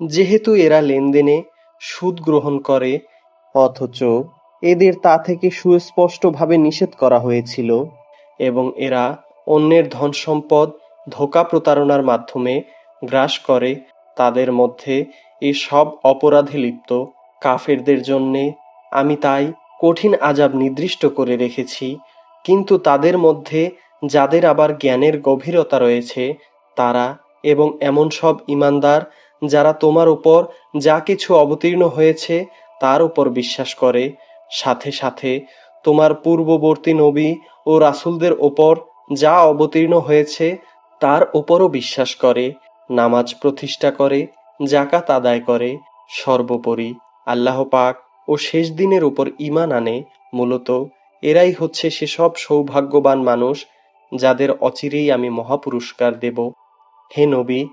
যেহেতু এরা লেনদেনে সুদ গ্রহণ করে, অথচ এদের তা থেকে সুস্পষ্টভাবে নিষেধ করা হয়েছিল এবং এরা অন্যের ধন সম্পদ ধোঁকা প্রতারণার মাধ্যমে গ্রাস করে, তাদের মধ্যে এই সব অপরাধে লিপ্ত। কাফেরদের জন্যে আমি তাই কঠিন আজাব নির্দিষ্ট করে রেখেছি, কিন্তু তাদের মধ্যে যাদের আবার জ্ঞানের গভীরতা রয়েছে, তারা এবং এমন সব ইমানদার যারা তোমার উপর যা কিছু অবতীর্ণ হয়েছে, তার উপর বিশ্বাস করে। সাথে সাথে তোমার পূর্ববর্তী নবী ও রাসুলদের ওপর যা অবতীর্ণ হয়েছে, তার ওপরও বিশ্বাস করে। নামাজ প্রতিষ্ঠা করে জাকাত আদায় করে। সর্বোপরি আল্লাহ পাক ও শেষ দিনের উপর ঈমান আনে। মূলত এরাই হচ্ছে সেসব সৌভাগ্যবান মানুষ, যাদের অচিরেই আমি মহাপুরস্কার দেব। হে নবী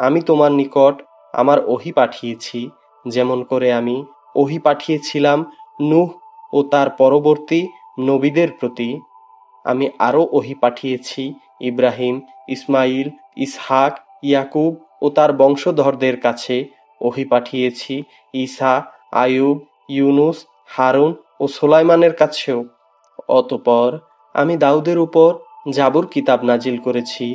আমি তোমার নিকট আমার ওহী পাঠিয়েছি, যেমন করে আমি ওহি পাঠিয়েছিলাম নূহ ও তার পরবর্তী নবীদের প্রতি। আমি আরও ওহী পাঠিয়েছি ইব্রাহিম ইসমাইল ইসহাক, ইয়াকুব ও তার বংশধরদের কাছে। ওহি পাঠিয়েছি ঈসা আয়ুব ইউনুস, হারুন ও সোলাইমানের কাছেও। অতপর আমি দাউদের উপর জাবুর কিতাব নাজিল করেছি।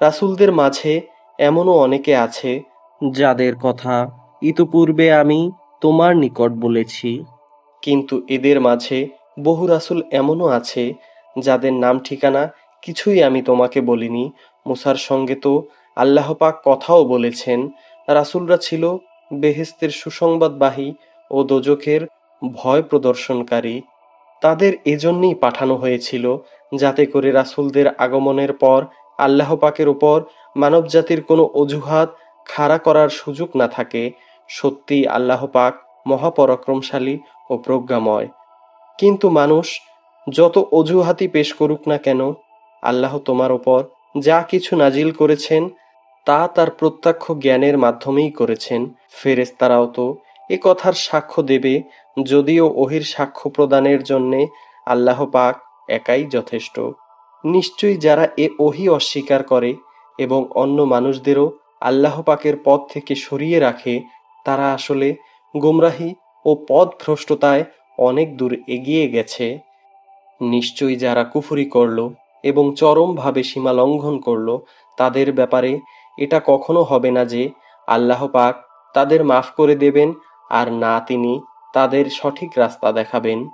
রাসূলদের মাঝে এমনও অনেকে আছে যাদের কথা ইতপূর্বে আমি তোমার নিকট বলেছি। কিন্তু এদের মাঝে বহু রাসূল এমনও আছে যাদের নাম ঠিকানা কিছুই আমি তোমাকে বলিনি। মুসার সঙ্গে তো আল্লাহ পাক কথাও বলেছেন, রাসূলরা ছিল বেহেস্তের সুসংবাদবাহী ও দোজখের ভয় প্রদর্শনকারী। তাদের এজন্যই পাঠানো হয়েছিল যাতে করে রাসুলদের আগমনের পর আল্লাহ পাকের উপর মানবজাতির কোনো অজুহাত খাড়া করার সুযোগ না থাকে সত্যিই আল্লাহ পাক মহাপরাক্রমশালী ও প্রজ্ঞাময়। কিন্তু মানুষ যত অজুহাতই পেশ করুক না কেন, আল্লাহ তোমার ওপর যা কিছু নাজিল করেছেন, তা তার প্রত্যক্ষ জ্ঞানের মাধ্যমেই করেছেন। ফেরেশতারাও তো এ কথার সাক্ষ্য দেবে, যদিও ওহির সাক্ষ্য প্রদানের জন্যে আল্লাহ পাক একাই যথেষ্ট। নিশ্চয়ই যারা এ ওহি অস্বীকার করে এবং অন্য মানুষদেরও আল্লাহ পাকের পথ থেকে সরিয়ে রাখে, তারা আসলে গোমরাহি ও পথভ্রষ্টতায় অনেক দূর এগিয়ে গেছে। নিশ্চয়ই যারা কুফুরি করল এবং চরমভাবে সীমা লঙ্ঘন করল, তাদের ব্যাপারে এটা কখনো হবে না যে আল্লাহ পাক তাদের মাফ করে দেবেন আর না তিনি তাদের সঠিক রাস্তা দেখাবেন।